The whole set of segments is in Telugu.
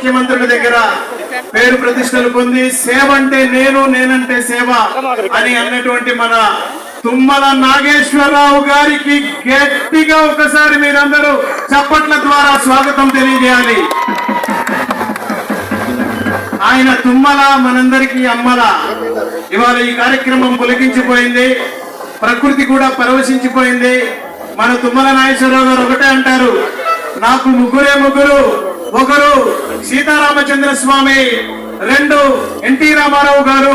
ముఖ్యమంత్రుల దగ్గర పేరు ప్రతిష్టలు పొంది సేవ అంటే నేను నేనంటే సేవ అని అన్నటువంటి మన తుమ్మల నాగేశ్వరరావు గారికి గట్టిగా ఒకసారి మీరందరూ చప్పట్ల ద్వారా స్వాగతం తెలియజేయాలి. ఆయన తుమ్మల మనందరికీ అమ్మల. ఇవాళ ఈ కార్యక్రమం పులకించిపోయింది. ప్రకృతి కూడా పరవశించిపోయింది. మన తుమ్మల నాగేశ్వరరావు గారు ఒకటే అంటారు నాకు ముగ్గురే ముగ్గురు ఒకరు సీతారామచంద్ర స్వామి రెండు ఎన్టీ రామారావు గారు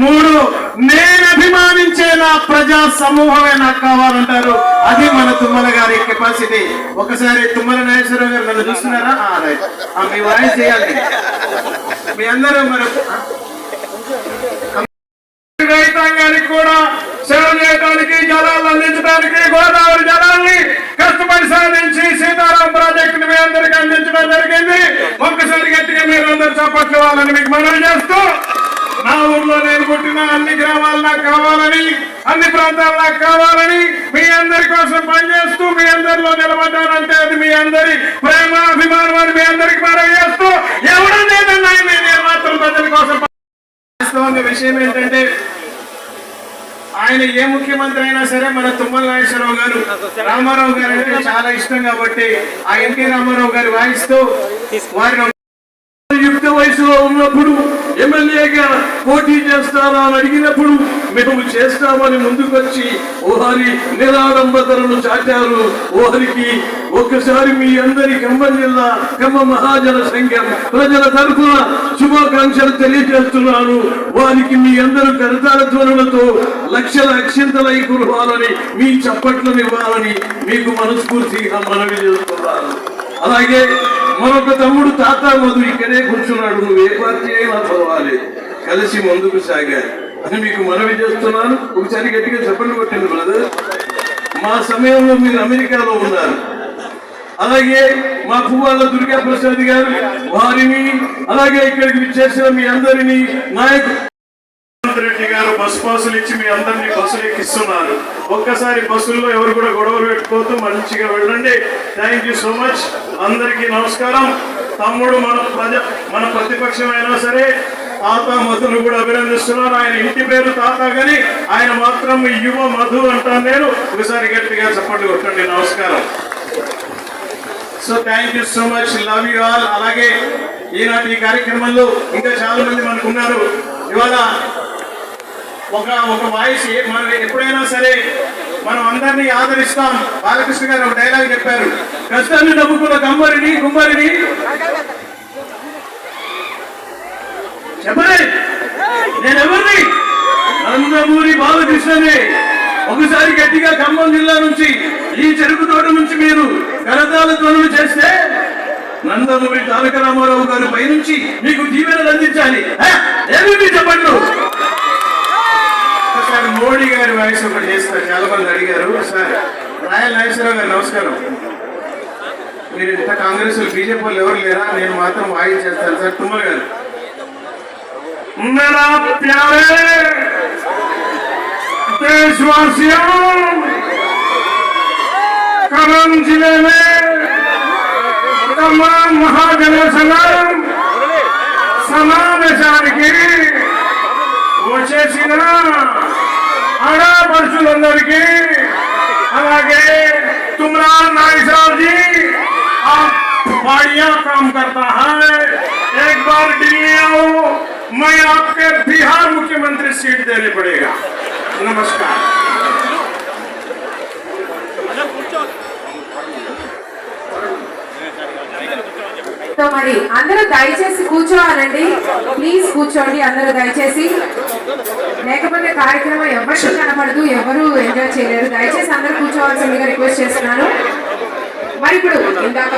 మూడు నేను అభిమానించే నా ప్రజా సమూహమే నాకు కావాలంటారు. అది మన తుమ్మల గారి కెపాసిటీ ఒకసారి తుమ్మల నాగేశ్వరరావు గారు నన్ను చూస్తున్నారా? మీ వాయిస్ చేయాలి. మీ అందరూ మరి రైతాంగానికి కూడా సేవ చేయడానికి జలాలు అందించడానికి గోదావరి జలాన్ని కష్టపడి సాధించి సీతారాం ప్రాజెక్టుని మీ అందరికి అందించడం జరిగింది. ఒక్కసారి గట్టిగా మీరు అందరు చప్పట్లు వాళ్ళని మీకు మనవి చేస్తూ నా ఊర్లో నేను పుట్టిన అన్ని గ్రామాలు నాకు కావాలని అన్ని ప్రాంతాలు నాకు కావాలని మీ అందరి కోసం పనిచేస్తూ మీ అందరిలో నిలబడ్డానంటే అది మీ అందరి ప్రేమ అభిమానం అని మీ అందరికి మనవి చేస్తూ ఎవడం లేదన్నా నేను మాత్రం ప్రజల కోసం విషయం ఏంటంటే ఆయన ఏ ముఖ్యమంత్రి అయినా సరే మన తుమ్మల నాగేశ్వరరావు గారు రామారావు గారు అంటే చాలా ఇష్టం కాబట్టి ఆ ఎన్టీ రామారావు గారు వాయిస్తూ వారిని యుక్త వయసులో ఉన్నప్పుడు ఎమ్మెల్యేగా పోటీ చేస్తారా అని అడిగినప్పుడు మేము చేస్తామని ముందుకొచ్చి ఓహరి నిరాడంబతలను చాటారు. ఓహరికి ఒక్కసారి మీ అందరి ఖమ్మం జిల్లా ఖమ్మ మహాజన సంఘం ప్రజల తరఫున శుభాకాంక్షలు తెలియజేస్తున్నాను. వారికి మీ అందరూ కరతాల ధ్వనులతో లక్షల అక్షింతలై కురవాలని మీ చప్పట్లను ఇవ్వాలని మీకు మనస్ఫూర్తిగా మనవి చేస్తున్నాను. అలాగే మరొక తమ్ముడు తాత మధు ఇక్కడే కూర్చున్నాడు. నువ్వు ఏ పార్టీ అయినా పర్వాలేదు. కలిసి ముందుకు సాగారు అని మీకు మనవి చేస్తున్నాను. ఒకసారి గట్టిగా చెప్పండి కొట్టింది బ్రదర్ మా సమయంలో మీరు అమెరికాలో ఉన్నారు. అలాగే మా పువ్వాల దుర్గా ప్రసాద్ గారు వారిని అలాగే ఇక్కడికి విచ్చేసిన మీ అందరినీ నాయకు రెడ్డి గారు బస్ పాసులు ఇచ్చి మీ అందరినీ బస్సులు ఎక్కిస్తున్నారు. ఒక్కసారి బస్సుల్లో ఎవరు కూడా గొడవలు పెట్టుకోవద్దు మంచిగా వెళ్ళండి. థ్యాంక్ యూ సో మచ్ అందరికీ నమస్కారం. తమ్ముడు మన ప్రజ మన ప్రతిపక్షం అయినా సరే తాత మధును కూడా అభినందిస్తున్నారు. ఆయన ఇంటి పేరు తాత గని ఆయన మాత్రం యువ మధు అంటాను నేను. ఒకసారి గట్టిగా చప్పట్లు కొట్టండి. నమస్కారం. So thank you so much love you all అలాగే ఈనాటి ఈ కార్యక్రమంలో ఇంకా చాలా మంది మనకు ఉన్నారు. ఇవాళ ఒక ఒక వాయిస్ మనం ఎప్పుడైనా సరే మనం అందరినీ ఆదరిస్తాం. బాలకృష్ణ గారు ఒక డైలాగ్ చెప్పారు. కష్టాన్ని నమ్ముకున్న కమ్మరిని గుమ్మరిని చెప్పలే నేను ఎవరిని? నందమూరి బాలకృష్ణని. ఒకసారి గట్టిగా ఖమ్మం జిల్లా నుంచి ఈ చెరుకు తోట నుంచి మీరు కరతాల ధ్వనులు చేస్తే నందమూరి తారక రామారావు గారి పైనుంచి మీకు దీవెనలు అందించాలి. హ? ఏమి ఒకసారి మోడీ గారి వాయిస్ ఒకటి చేస్తారు చాలా మంది అడిగారు సార్ రాయల్ నాగేశ్వరరావు గారు నమస్కారం మీరు ఇంత కాంగ్రెస్ బీజేపీ వాళ్ళు ఎవరు లేరా నేను మాత్రం వాయిస్ చేస్తాను సార్ తుమ్మల గారు मेरा प्यारे देशवासियों करम जिले में तमाम महाजन सलाम సమావేశానికి వచ్చేసిన ఆడపడుచులందరికీ అలాగే तुमरा नाई साहब जी आप बढ़िया काम करता है एक बार दिल्ली आओ मैं आपके बिहार मुख्यमंत्री सीट देने पड़ेगा नमस्कार సో మరి అందరూ దయచేసి కూర్చోవాలండి ప్లీజ్ కూర్చోండి అందరూ దయచేసి లేకపోతే కార్యక్రమం ఎవరికి కనపడదు ఎవరు ఎంజాయ్ చేయలేరు. దయచేసి అందరూ కూర్చోవాల్సిందిగా రిక్వెస్ట్ చేస్తున్నాను. మరి ఇప్పుడు ఇందాక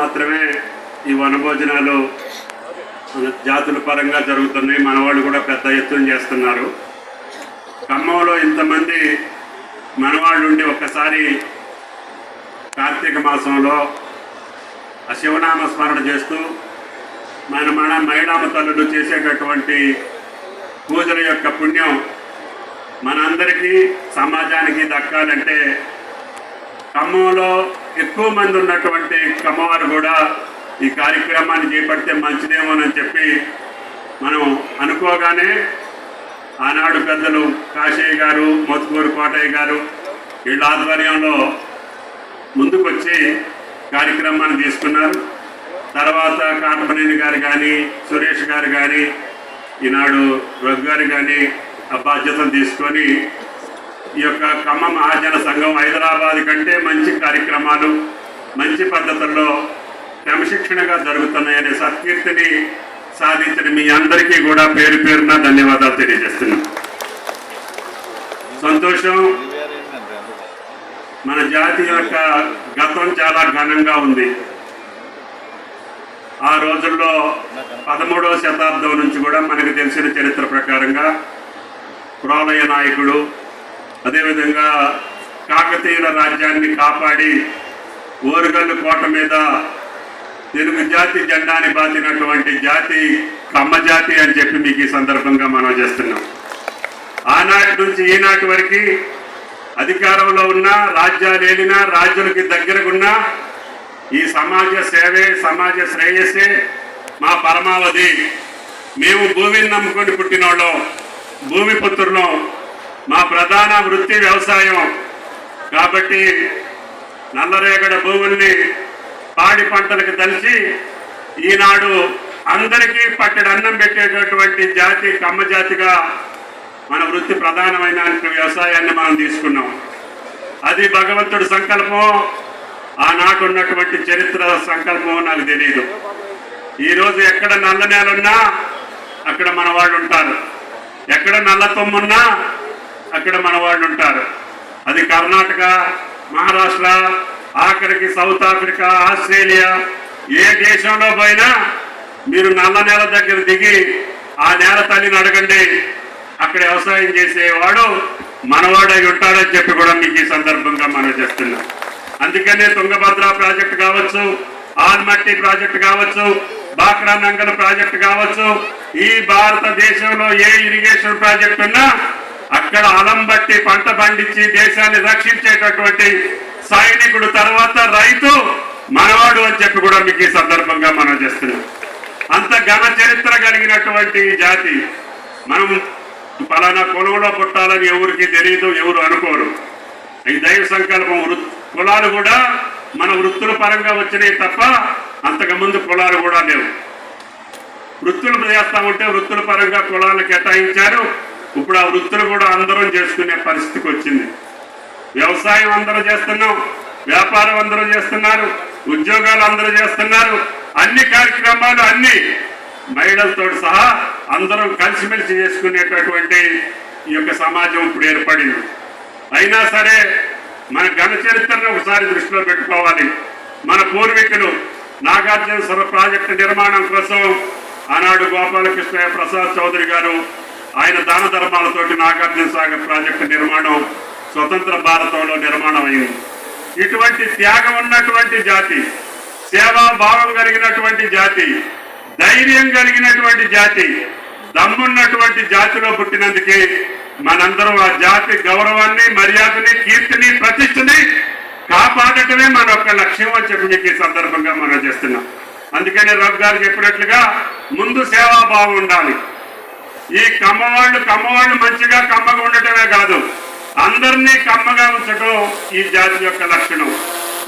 మాత్రమే ఈ వనభోజనాలు జాతుల పరంగా జరుగుతున్నాయి. మన వాళ్ళు కూడా పెద్ద ఎత్తున చేస్తున్నారు. ఖమ్మంలో ఇంతమంది మనవాళ్ళు ఉండి ఒక్కసారి కార్తీక మాసంలో ఆ శివనామ స్మరణ చేస్తూ మన మన మహిళామ తల్లులు చేసేటటువంటి పూజల యొక్క పుణ్యం మనందరికీ సమాజానికి దక్కాలంటే ఖమ్మంలో ఎక్కువ మంది ఉన్నటువంటి ఖమ్మవారు కూడా ఈ కార్యక్రమాన్ని చేపడితే మంచిదేమోనని చెప్పి మనం అనుకోగానే ఆనాడు పెద్దలు కాశయ్య గారు మోతుకూరు కోటయ్య గారు వీళ్ళ ఆధ్వర్యంలో ముందుకొచ్చి కార్యక్రమాన్ని తీసుకున్నారు. తర్వాత కాటమనేని గారు కానీ సురేష్ గారు కానీ ఈనాడు రఘు గారు కానీ ఆ బాధ్యతను తీసుకొని ఈ యొక్క ఖమ్మం మహాజన సంఘం హైదరాబాద్ కంటే మంచి కార్యక్రమాలు మంచి పద్ధతుల్లో క్రమశిక్షణగా జరుగుతున్నాయనే సత్కీర్తిని సాధించిన మీ అందరికీ కూడా పేరు పేరున ధన్యవాదాలు తెలియజేస్తున్నాం. సంతోషం మన జాతి యొక్క గతం చాలా ఘనంగా ఉంది. ఆ రోజుల్లో పదమూడవ శతాబ్దం నుంచి కూడా మనకు తెలిసిన చరిత్ర ప్రకారంగా ప్రోలయ నాయకుడు అదేవిధంగా కాకతీయుల రాజ్యాన్ని కాపాడి ఓరుగల్లు కోట మీద తెలుగు జాతి జెండాని బాతినటువంటి జాతి కమ్మ జాతి అని చెప్పి మీకు ఈ సందర్భంగా మనం చేస్తున్నాం. ఆనాటి నుంచి ఈనాటి వరకు అధికారంలో ఉన్న రాజ్యాలు ఏలినా రాజులకి దగ్గరకున్నా ఈ సమాజ సేవే సమాజ శ్రేయస్సే మా పరమావధి. మేము భూమిని నమ్ముకొని పుట్టినోళ్ళం. భూమి పుత్రులం. మా ప్రధాన వృత్తి వ్యవసాయం. కాబట్టి నల్లరేగడ భూముల్ని పాడి పంటలకు తలిచి ఈనాడు అందరికీ పట్టడి అన్నం పెట్టేటటువంటి జాతి కమ్మ జాతిగా మన వృత్తి ప్రధానమైన వ్యవసాయాన్ని మనం తీసుకున్నాం. అది భగవంతుడి సంకల్పం. ఆనాడు ఉన్నటువంటి చరిత్ర సంకల్పం నాకు తెలియదు ఈరోజు ఎక్కడ నల్ల నేలున్నా అక్కడ మన వాళ్ళు ఉంటారు. ఎక్కడ నల్ల తొమ్మున్నా అక్కడ మన వాళ్ళు ఉంటారు. అది కర్ణాటక మహారాష్ట్ర ఆఖరికి సౌత్ ఆఫ్రికా ఆస్ట్రేలియా ఏ దేశంలో పోయినా మీరు నల్ల నేల దగ్గర దిగి ఆ నేల తల్లిని అడగండి. అక్కడ వ్యవసాయం చేసేవాడు మనవాడై ఉంటాడని చెప్పి కూడా మీకు ఈ సందర్భంగా మనం చేస్తున్నాం అందుకనే తుంగభద్ర ప్రాజెక్టు కావచ్చు ఆల్మట్టి ప్రాజెక్టు కావచ్చు బాక్రా నంగల్ ప్రాజెక్టు కావచ్చు ఈ భారతదేశంలో ఏ ఇరిగేషన్ ప్రాజెక్ట్ ఉన్నా అక్కడ అలం బట్టి పంట పండించి దేశాన్ని రక్షించేటటువంటి సైనికుడు తర్వాత రైతు మనవాడు అని చెప్పి కూడా మీకు ఈ సందర్భంగా మనం చేస్తున్నాం. అంత ఘన చరిత్ర కలిగినటువంటి జాతి మనం పలానా కొలువులో పుట్టాలని ఎవరికి తెలియదు ఎవరు అనుకోరు. ఈ దైవ సంకల్పం కులాలు కూడా మన వృత్తుల పరంగా వచ్చినాయి తప్ప అంతకుముందు కులాలు కూడా లేవు. వృత్తులు చేస్తా ఉంటే వృత్తుల పరంగా కులాలు కేటాయించారు. ఇప్పుడు ఆ వృత్తులు కూడా అందరం చేసుకునే పరిస్థితికి వచ్చింది. వ్యవసాయం అందరూ చేస్తున్నాం వ్యాపారం అందరూ చేస్తున్నారు ఉద్యోగాలు అందరూ చేస్తున్నారు అన్ని కార్యక్రమాలు అన్ని మహిళలతో సహా అందరం కలిసిమెలిసి చేసుకునేటటువంటి ఈ యొక్క సమాజం ఇప్పుడు ఏర్పడింది. అయినా సరే మన ఘన చరిత్రను ఒకసారి దృష్టిలో పెట్టుకోవాలి. మన పూర్వీకులు నాగార్జున సభ ప్రాజెక్టు నిర్మాణం కోసం ఆనాడు గోపాలకృష్ణ ప్రసాద్ చౌదరి గారు ఆయన దాన ధర్మాలతోటి నాగార్జున సాగర్ ప్రాజెక్టు నిర్మాణం స్వతంత్ర భారతంలో నిర్మాణం అయింది. ఇటువంటి త్యాగం ఉన్నటువంటి జాతి సేవా భావం కలిగినటువంటి జాతి ధైర్యం కలిగినటువంటి జాతి దమ్మున్నటువంటి జాతిలో పుట్టినందుకే మనందరం ఆ జాతి గౌరవాన్ని మర్యాదని కీర్తిని ప్రతిష్టని కాపాడటమే మన యొక్క లక్ష్యం అని చెప్పి మీకు ఈ సందర్భంగా మనం చేస్తున్నాం. అందుకని రఘు గారు చెప్పినట్లుగా ముందు సేవాభావం ఉండాలి. ఈ కమ్మవాళ్ళు కమ్మవాళ్ళు మంచిగా కమ్మగా ఉండటమే కాదు అందరినీ కమ్మగా ఉంచడం ఈ జాతి యొక్క లక్షణం.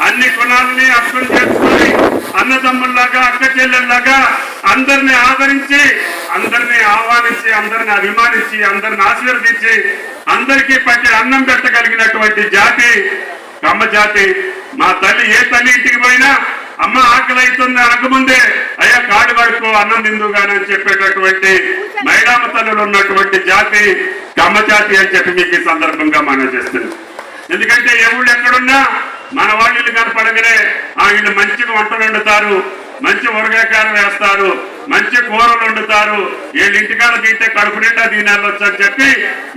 అన్ని కులాలని అర్థం చేసుకొని అన్నదమ్ముల్లాగా అక్క చెల్లెల్లాగా అందరిని ఆదరించి అందరిని ఆహ్వానించి అందరిని అభిమానించి అందరిని ఆశీర్వదించి అందరికీ పట్టి అన్నం పెట్టగలిగినటువంటి జాతి కమ్మ జాతి మా తల్లి ఏ తల్లి ఇంటికి పోయినా అమ్మ ఆకలి అవుతుంది అనకముందే అయ్యా కాడి కడుకో అన్నం తిందుగాని అని చెప్పేటటువంటి మహిళామ తల్లులు ఉన్నటువంటి జాతి కమ్మ జాతి అని చెప్పి మీకు ఈ సందర్భంగా మనం చేస్తున్నాం ఎందుకంటే ఎవళ్ళు ఎక్కడున్నా మన వాళ్ళు ఇల్లు కనపడగానే ఆ మంచిగా వంటలు వండుతారు మంచి ఉరగాయకారం వేస్తారు మంచి కూరలు వండుతారు. వీళ్ళు ఇంటికాడ తింటే కడుపు నిండా తినాలొచ్చు అని చెప్పి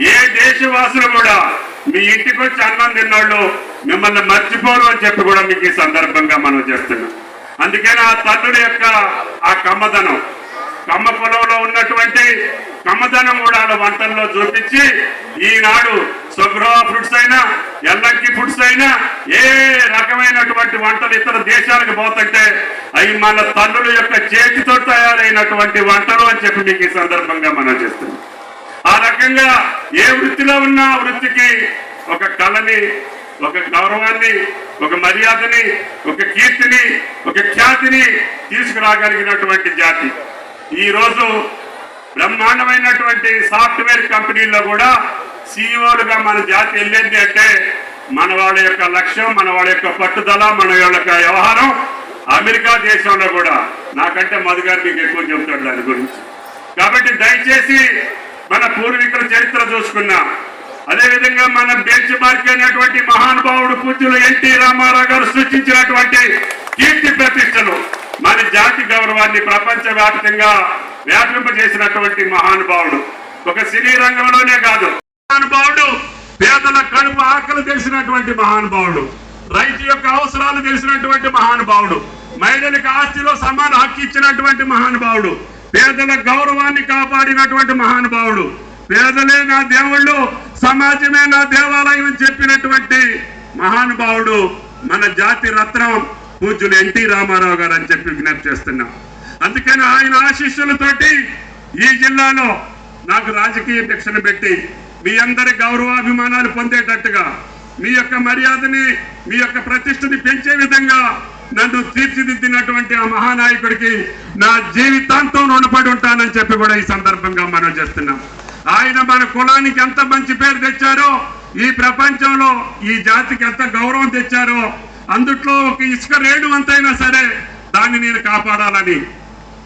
ఏ దేశవాసులు కూడా మీ ఇంటికి వచ్చి అన్నం తిన్నోళ్ళు మిమ్మల్ని మర్చిపోరు అని చెప్పి కూడా మీకు ఈ సందర్భంగా మనం చెప్తున్నాం అందుకని ఆ తల్లుల యొక్క ఆ కమ్మదనం కమ్మ పొలంలో ఉన్నటువంటి కమ్మదనం కూడా వంటల్లో చూపించి ఈనాడు స్వగృహ ఫుడ్స్ అయినా ఎల్లంకి ఫుడ్స్ అయినా ఏ రకమైనటువంటి వంటలు ఇతర దేశాలకు పోతుంటే అవి మన తల్లుల యొక్క చేతితో తయారైనటువంటి వంటలు అని చెప్పి మీకు ఈ సందర్భంగా మనం చేస్తున్నాం ఆ రకంగా ఏ వృత్తిలో ఉన్నా ఆ వృత్తికి ఒక కళని ఒక గౌరవాన్ని ఒక మర్యాదని ఒక కీర్తిని ఒక ఖ్యాతిని తీసుకురాగలిగినటువంటి జాతి. ఈరోజు బ్రహ్మాండమైనటువంటి సాఫ్ట్వేర్ కంపెనీల్లో కూడా సీఈఓలుగా మన జాతి వెళ్ళేది అంటే మన వాళ్ళ యొక్క లక్ష్యం మన వాళ్ళ యొక్క పట్టుదల మన యొక్క వ్యవహారం అమెరికా దేశంలో కూడా. నాకంటే మధు గారు మీకు ఎక్కువ చెబుతాడు దాని గురించి. కాబట్టి దయచేసి మన పూర్వీకుల చరిత్ర చూసుకున్నా. అదేవిధంగా మన బెంచ్ మార్క్ అయినటువంటి మహానుభావుడు పూజ్యులు ఎన్టీ రామారావు గారు సృష్టించినటువంటి కీర్తి ప్రతిష్టలు. మన జాతి గౌరవాన్ని ప్రపంచ వ్యాప్తంగా వ్యాపింపజేసినటువంటి మహానుభావుడు. ఒక సినీ రంగంలోనే కాదు మహానుభావుడు పేదల కడుపు ఆకలి తెలిసినటువంటి మహానుభావుడు రైతు యొక్క అవసరాలు తెలిసినటువంటి మహానుభావుడు మహిళలకు ఆస్తిలో సమాన హక్కు ఇచ్చినటువంటి మహానుభావుడు పేదల గౌరవాన్ని కాపాడినటువంటి మహానుభావుడు పేదలే నా దేవుళ్ళు సమాజమే నా దేవాలయం అని చెప్పినటువంటి మహానుభావుడు మన జాతి రత్నం పూజ్యులు ఎన్టీ రామారావు గారు అని చెప్పి విజ్ఞప్తి చేస్తున్నాం. అందుకని ఆయన ఆశీస్సులతోటి ఈ జిల్లాలో నాకు రాజకీయ శిక్షణ పెట్టి మీ అందరి గౌరవాభిమానాలు పొందేటట్టుగా మీ యొక్క మర్యాదని మీ యొక్క ప్రతిష్టని పెంచే విధంగా నన్ను తీర్చిదిద్దినటువంటి ఆ మహానాయకుడికి నా జీవితాంతం రుణపడి ఉంటానని చెప్పి కూడా ఈ సందర్భంగా మనం చేస్తున్నాం. ఆయన మన కులానికి ఎంత మంచి పేరు తెచ్చారో ఈ ప్రపంచంలో ఈ జాతికి ఎంత గౌరవం తెచ్చారో అందుట్లో ఒక ఇసుక రేణు అంతైనా సరే దాన్ని నేను కాపాడాలని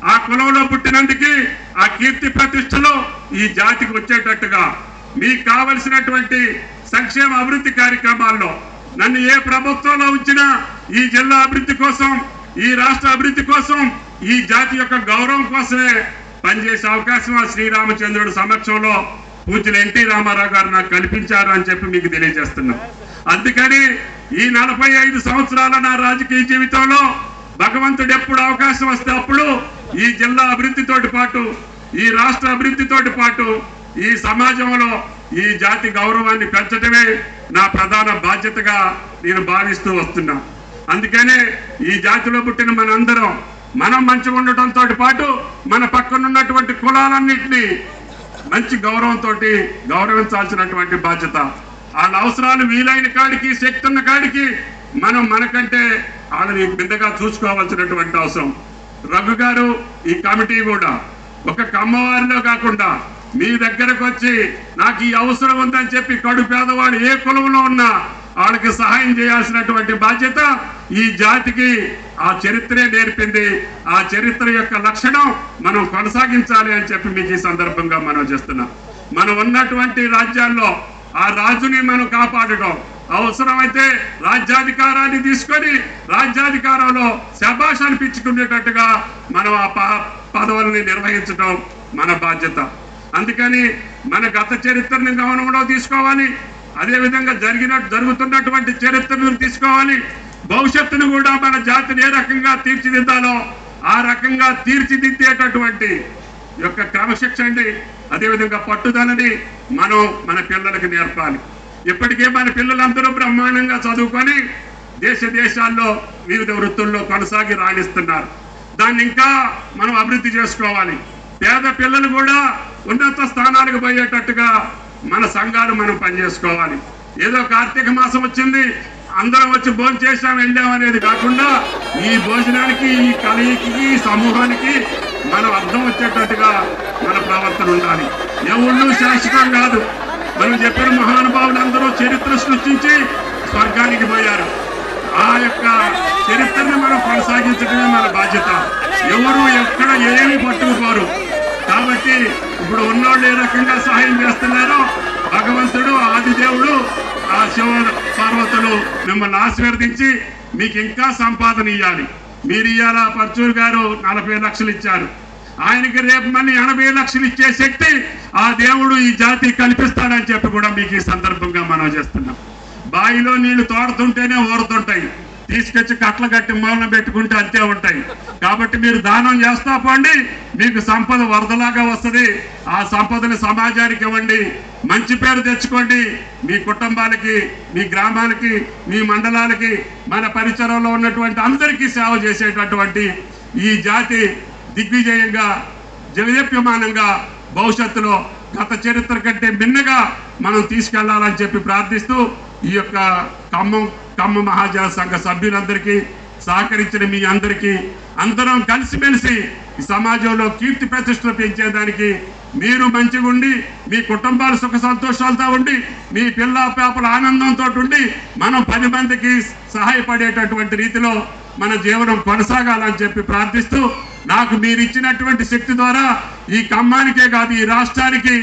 ఆ కులంలో పుట్టినందుకు ఆ కీర్తి ప్రతిష్టలు ఈ జాతికి వచ్చేటట్టుగా మీకు కావలసినటువంటి సంక్షేమ అభివృద్ధి కార్యక్రమాల్లో నన్ను ఏ ప్రభుత్వంలో ఉంచినా ఈ జిల్లా అభివృద్ధి కోసం ఈ రాష్ట్ర అభివృద్ధి కోసం ఈ జాతి యొక్క గౌరవం కోసమే పనిచేసే అవకాశం ఆ శ్రీరామచంద్రుడు సమక్షంలో పూజలు ఎన్టీ రామారావు గారు నాకు కల్పించారు అని చెప్పి మీకు తెలియజేస్తున్నాం. అందుకని ఈ నలభై ఐదు సంవత్సరాల నా రాజకీయ జీవితంలో భగవంతుడు ఎప్పుడు అవకాశం వస్తే అప్పుడు ఈ జిల్లా అభివృద్ధితోటి పాటు ఈ రాష్ట్ర అభివృద్ధితోటి పాటు ఈ సమాజంలో ఈ జాతి గౌరవాన్ని పెంచడమే నా ప్రధాన బాధ్యతగా నేను భావిస్తూ వస్తున్నా. అందుకనే ఈ జాతిలో పుట్టిన మనందరం మనం మంచిగా ఉండటంతో పాటు మన పక్కనున్నటువంటి కులాలన్నింటినీ మంచి గౌరవంతో గౌరవించాల్సినటువంటి బాధ్యత. వాళ్ళ అవసరాలు వీలైన కాడికి శక్తి ఉన్న కాడికి మనం మనకంటే వాళ్ళని బిందగా చూసుకోవాల్సినటువంటి అవసరం. రఘు గారు ఈ కమిటీ కూడా. ఒక కమ్మవారిలో కాకుండా మీ దగ్గరకు వచ్చి నాకు ఈ అవసరం ఉందని చెప్పి కడు పేదవాడు ఏ కులంలో ఉన్నా వాళ్ళకి సహాయం చేయాల్సినటువంటి బాధ్యత ఈ జాతికి ఆ చరిత్రే నేర్పింది. ఆ చరిత్ర యొక్క లక్షణం మనం కొనసాగించాలి అని చెప్పి మీకు ఈ సందర్భంగా మనం చేస్తున్నాం. మనం ఉన్నటువంటి రాజ్యాల్లో ఆ రాజుని మనం కాపాడటం అవసరమైతే రాజ్యాధికారాన్ని తీసుకొని రాజ్యాధికారంలో శభాష్ అనిపించుకునేటట్టుగా మనం ఆ ప- పదవుల్ని నిర్వహించడం మన బాధ్యత. అందుకని మన గత చరిత్రని గమనంలో తీసుకోవాలి. అదేవిధంగా జరిగిన జరుగుతున్నటువంటి చరిత్రను తీసుకోవాలి. భవిష్యత్తును కూడా మన జాతిని ఏ రకంగా తీర్చిదిద్దాలో ఆ రకంగా తీర్చిదిద్దేటటువంటి యొక్క క్రమశిక్షణని అదేవిధంగా పట్టుదలని మనం మన పిల్లలకు నేర్పాలి. ఇప్పటికే మన పిల్లలందరూ బ్రహ్మాండంగా చదువుకొని దేశ దేశాల్లో వివిధ వృత్తుల్లో కొనసాగి రాణిస్తున్నారు. దాన్ని ఇంకా మనం అభివృద్ధి చేసుకోవాలి. పేద పిల్లలు కూడా ఉన్నత స్థానాలకు పోయేటట్టుగా మన సంఘాలు మనం పనిచేసుకోవాలి. ఏదో కార్తీక మాసం వచ్చింది అందరం వచ్చి భోజనం చేసాం వెళ్ళాం అనేది కాకుండా ఈ భోజనానికి ఈ కలయికి ఈ సమూహానికి మనం అర్థం వచ్చేటట్టుగా మన ప్రవర్తన ఉండాలి. ఎవళ్ళు శాశ్వతం కాదు. మనం చెప్పిన మహానుభావులు అందరూ చరిత్ర సృష్టించి స్వర్గానికి పోయారు. ఆ యొక్క చరిత్రను మనం కొనసాగించడమే మన బాధ్యత. ఎవరు ఎక్కడ ఏమి పట్టుకుపోరు. కాబట్టి ఇప్పుడు ఉన్నోళ్ళు ఏ రకంగా సహాయం చేస్తున్నారో భగవంతుడు ఆదిదేవుడు ఆ శివ పార్వతులు మిమ్మల్ని ఆశీర్వదించి మీకు ఇంకా సంపాదన ఇవ్వాలి మీరు ఇవాళ పర్చూరు గారు నలభై లక్షలు ఇచ్చారు. ఆయనకి రేపు మళ్ళీ ఎనభై లక్షలు ఇచ్చే శక్తి ఆ దేవుడు ఈ జాతి కల్పిస్తాడని చెప్పి కూడా మీకు ఈ సందర్భంగా మనం చేస్తున్నాం. బావిలో నీళ్ళు తోడుతుంటేనే ఊరుతుంటాయి. తీసుకొచ్చి కట్ల కట్టి మూలన పెట్టుకుంటే అంతే ఉంటాయి. కాబట్టి మీరు దానం చేస్తా పోండి మీకు సంపద వరదలాగా వస్తుంది. ఆ సంపదని సమాజానికి ఇవ్వండి మంచి పేరు తెచ్చుకోండి. మీ కుటుంబాలకి మీ గ్రామాలకి మీ మండలాలకి మన పరిసరంలో ఉన్నటువంటి అందరికీ సేవ చేసేటటువంటి ఈ జాతి దిగ్విజయంగా జయప్యమానంగా భవిష్యత్తులో గత చరిత్ర కంటే భిన్నగా మనం తీసుకెళ్ళాలని చెప్పి ప్రార్థిస్తూ ఈ యొక్క ఖమ్మం ఖమ్మ మహాజన సంఘ సభ్యులందరికీ సహకరించిన మీ అందరికీ అందరం కలిసిమెలిసి ఈ సమాజంలో కీర్తి ప్రతిష్టలు పెంచేదానికి మీరు మంచిగా ఉండి మీ కుటుంబాలు సుఖ సంతోషాలతో ఉండి మీ పిల్ల పేపల ఆనందంతో ఉండి మనం పది మందికి సహాయపడేటటువంటి రీతిలో మన జీవనం కొనసాగాలని చెప్పి ప్రార్థిస్తూ నాకు మీరు ఇచ్చినటువంటి శక్తి ద్వారా ఈ ఖమ్మానికే కాదు ఈ రాష్ట్రానికి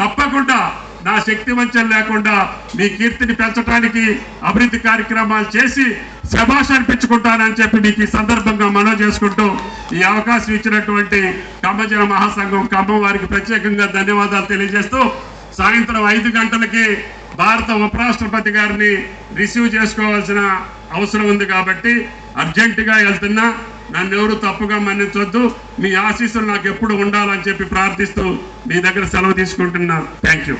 తప్పకుండా నా శక్తి వంచన లేకుండా మీ కీర్తిని పెంచడానికి అభివృద్ధి కార్యక్రమాలు చేసి శభాష అనిపించుకుంటానని చెప్పి మీకు ఈ సందర్భంగా మనవి చేసుకుంటూ ఈ అవకాశం ఇచ్చినటువంటి ఖమ్మజన మహాసంఘం ఖమ్మం వారికి ప్రత్యేకంగా ధన్యవాదాలు తెలియజేస్తూ సాయంత్రం ఐదు గంటలకి భారత ఉపరాష్ట్రపతి గారిని రిసీవ్ చేసుకోవాల్సిన అవసరం ఉంది కాబట్టి అర్జెంటుగా వెళ్తున్నా. నన్ను ఎవరు తప్పుగా మన్నించొద్దు. మీ ఆశీస్సులు నాకు ఎప్పుడు ఉండాలని చెప్పి ప్రార్థిస్తూ మీ దగ్గర సెలవు తీసుకుంటున్నా. Thank you